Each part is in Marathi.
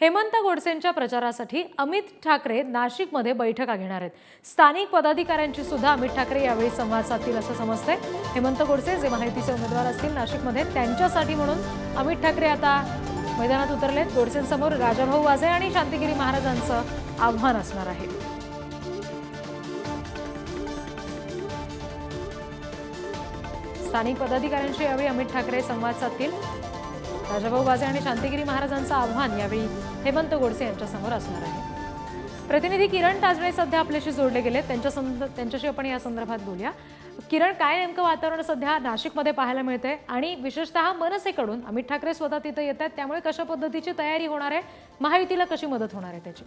हेमंत गोडसेंच्या प्रचारासाठी अमित ठाकरे नाशिकमध्ये बैठका घेणार आहेत. स्थानिक पदाधिकाऱ्यांची सुद्धा अमित ठाकरे यावेळी संवाद साधतील असं समजतंय. हेमंत गोडसे जे माहितीचे उमेदवार असतील नाशिकमध्ये त्यांच्यासाठी म्हणून अमित ठाकरे आता मैदानात उतरलेत. गोडसेंसमोर राजाभाऊ वाजे आणि शांतिगिरी महाराजांचं आव्हान असणार आहे. स्थानिक पदाधिकाऱ्यांशी यावेळी अमित ठाकरे संवाद साधतील. राजाभाऊ वाजे आणि शांतिगिरी महाराजांचं आव्हान यावेळी हेमंत गोडसे यांच्यासमोर असणार आहे. प्रतिनिधी किरण ताजणे सध्या आपल्याशी जोडले गेले त्यांच्या संद त्यांच्याशी आपण या संदर्भात बोलूया. किरण काय नेमकं वातावरण सध्या नाशिकमध्ये पाहायला मिळतंय? आणि विशेषतः मनसेकडून अमित ठाकरे स्वतः तिथं येत आहेत त्यामुळे कशा पद्धतीची तयारी होणार आहे? महायुतीला कशी मदत होणार आहे त्याची?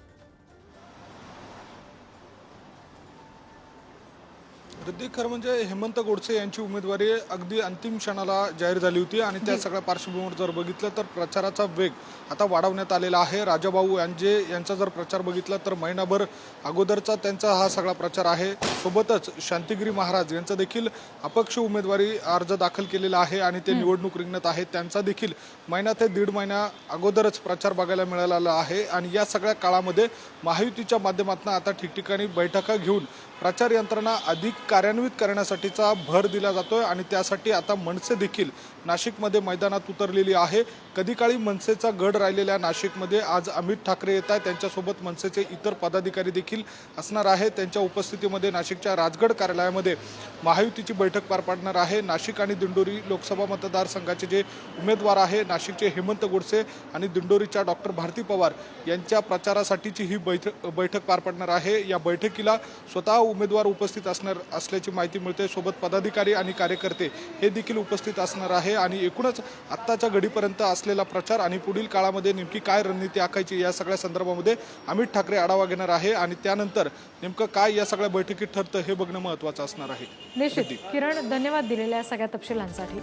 वृद्धी खरं म्हणजे हेमंत गोडसे यांची उमेदवारी अगदी अंतिम क्षणाला जाहीर झाली होती आणि त्या सगळ्या पार्श्वभूमीवर जर बघितलं तर प्रचाराचा वेग आता वाढवण्यात आलेला आहे. राजाभाऊ यांचे यांचा जर प्रचार बघितला तर महिनाभर अगोदरचा त्यांचा हा सगळा प्रचार आहे. सोबतच शांतिगिरी महाराज यांचा देखील अपक्ष उमेदवारी अर्ज दाखल केलेला आहे आणि ते निवडणूक रिंगणात आहेत. त्यांचा देखील महिना ते दीड महिना अगोदरच प्रचार बघायला मिळालेला आहे आणि या सगळ्या काळामध्ये महायुतीच्या माध्यमातून आता ठिकठिकाणी बैठका घेऊन प्रचार यंत्रणा अधिक कार्यान्वित करण्यासाठीचा भर दिला जातोय आणि त्यासाठी आता मनसे देखील नाशिकमध्ये मैदानात उतरलेली आहे. कधी काळी मनसेचा गड राहिलेल्या नाशिकमध्ये आज अमित ठाकरे येत आहेत. त्यांच्यासोबत मनसेचे इतर पदाधिकारी देखील असणार आहे त्यांच्या उपस्थितीमध्ये नाशिकच्या राजगड कार्यालयामध्ये महायुतीची बैठक पार पाडणार आहे. नाशिक आणि दिंडोरी लोकसभा मतदारसंघाचे जे उमेदवार आहे नाशिकचे हेमंत गोडसे आणि दिंडोरीच्या डॉक्टर भारती पवार यांच्या प्रचारासाठीची ही बैठक बैठक पार पाडणार आहे. या बैठकीला स्वतः उमेदवार उपस्थित असणार असल्याची माहिती मिळते. सोबत पदाधिकारी आणि कार्यकर्ते हे देखील उपस्थित असणार आहे. आणि एकूणच आत्ताच्या घडीपर्यंत असलेला प्रचार आणि पुढील काळामध्ये नेमकी काय रणनीती आखायची या सगळ्या संदर्भामध्ये अमित ठाकरे आढावा घेणार आहे. आणि त्यानंतर नेमकं काय या सगळ्या बैठकीत ठरतं हे बघणं महत्त्वाचं असणार आहे. निश्चित. किरण धन्यवाद दिलेल्या सगळ्या तपशिलांसाठी.